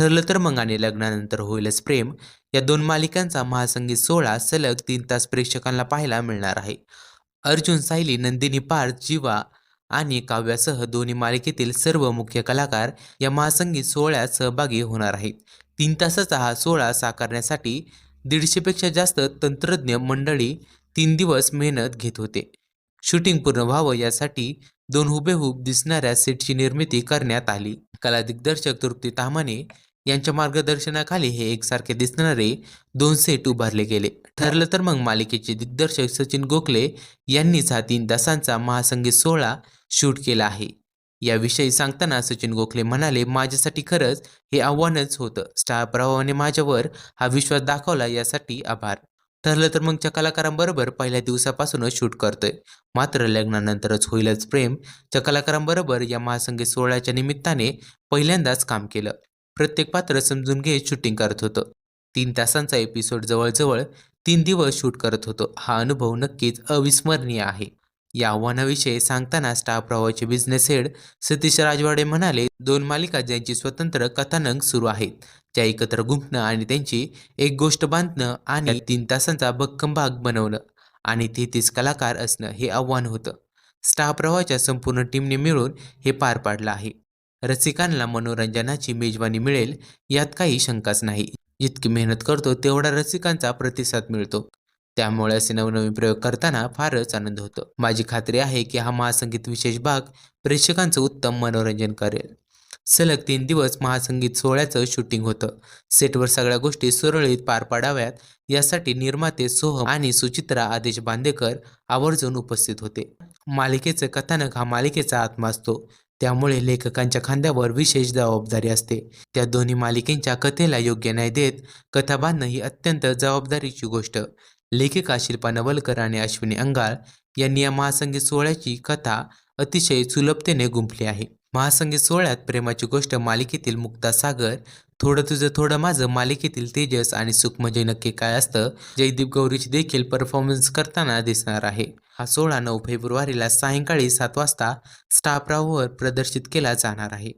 ठरलं तर मग आणि लग्नानंतर होईलच प्रेम. या दोन मालिकांचा महासंगीत सोहळा सलग तीन तास प्रेक्षकांना पाहायला मिळणार आहे. अर्जुन सायली नंदिनी पार्थ जीवा आणि काव्यासह दोन्ही मालिकेतील सर्व मुख्य कलाकार या महासंगीत सोहळ्यात सहभागी होणार आहेत. तीन तासाचा हा सोहळा साकारण्यासाठी दीडशेपेक्षा जास्त तंत्रज्ञ मंडळी तीन दिवस मेहनत घेत होते. शूटिंग पूर्ण व्हावं यासाठी दोन हुबेहूब दिसणाऱ्या सेटची निर्मिती करण्यात आली. कला दिग्दर्शक तृप्ती तामाने यांच्या मार्गदर्शनाखाली हे एकसारखे दिसणारे दोन सेट उभारले गेले. ठरलं तर मग मालिकेचे दिग्दर्शक सचिन गोखले यांनीच हा तीन तासांचा महासंगीत सोहळा शूट केला आहे. याविषयी सांगताना सचिन गोखले म्हणाले माझ्यासाठी खरंच हे आव्हानच होतं. स्टार प्रभावाने माझ्यावर हा विश्वास दाखवला यासाठी आभार. ठरलं तर मगच्या कलाकारांबरोबर पहिल्या दिवसापासूनच शूट करतोय. मात्र लग्नानंतरच होईलच प्रेम. च्या कलाकारांबरोबर या महासंगीत सोहळ्याच्या निमित्ताने पहिल्यांदाच काम केलं. प्रत्येक पात्र समजून घेत शूटिंग करत होतं. तीन तासांचा एपिसोड जवळजवळ तीन दिवस शूट करत होतो. हा अनुभव नक्कीच अविस्मरणीय आहे. या आव्हानाविषयी सांगताना स्टार प्रवाहाचे बिझनेस हेड सतीश राजवाडे म्हणाले दोन मालिका ज्यांची स्वतंत्र कथानक सुरू आहेत त्या एकत्र गुंफणं आणि त्यांची एक गोष्ट बांधणं आणि तीन तासांचा भक्कम भाग बनवणं आणि तेहतीस कलाकार असणं हे आव्हान होतं स्टार प्रवाहाच्या संपूर्ण टीमने मिळून हे पार पाडलं आहे. रसिकांना मनोरंजनाची मेजवानी मिळेल यात काही शंकाच नाही. जितकी मेहनत करतो तेवढा रसिकांचा प्रतिसाद मिळतो. त्यामुळे असे नवनवीन प्रयोग करताना फारच आनंद होतो. माझी खात्री आहे की हा महासंगीत विशेष भाग प्रेक्षकांचं उत्तम मनोरंजन करेल. सलग तीन दिवस महासंगीत सोहळ्याचं शूटिंग होतं. सेटवर सगळ्या गोष्टी सुरळीत पार पाडाव्यात यासाठी निर्माते सोहम आणि सुचित्रा आदेश बांदेकर आवर्जून उपस्थित होते. मालिकेचं कथानक हा मालिकेचा आत्मा असतो. त्यामुळे लेखकांच्या खांद्यावर विशेष जबाबदारी असते. त्या दोन्ही मालिकेंच्या कथेला योग्य न्याय देत कथा बांधणं ही अत्यंत जबाबदारीची गोष्ट. लेखिका शिल्पा नवलकर आणि अश्विनी अंगाळ यांनी या महासंगीत सोहळ्याची कथा अतिशय सुलभतेने गुंफली आहे. महासंगीत सोहळ्यात प्रेमाची गोष्ट मालिकेतील मुक्ता सागर थोडं तुझं थोडं माझं मालिकेतील तेजस आणि सुख म्हणजे नक्की काय असतं जयदीप गौरीची देखील परफॉर्मन्स करताना दिसणार आहे. हा सोहळा नऊ फेब्रुवारीला सायंकाळी सात वाजता स्टार प्रदर्शित केला जाणार आहे.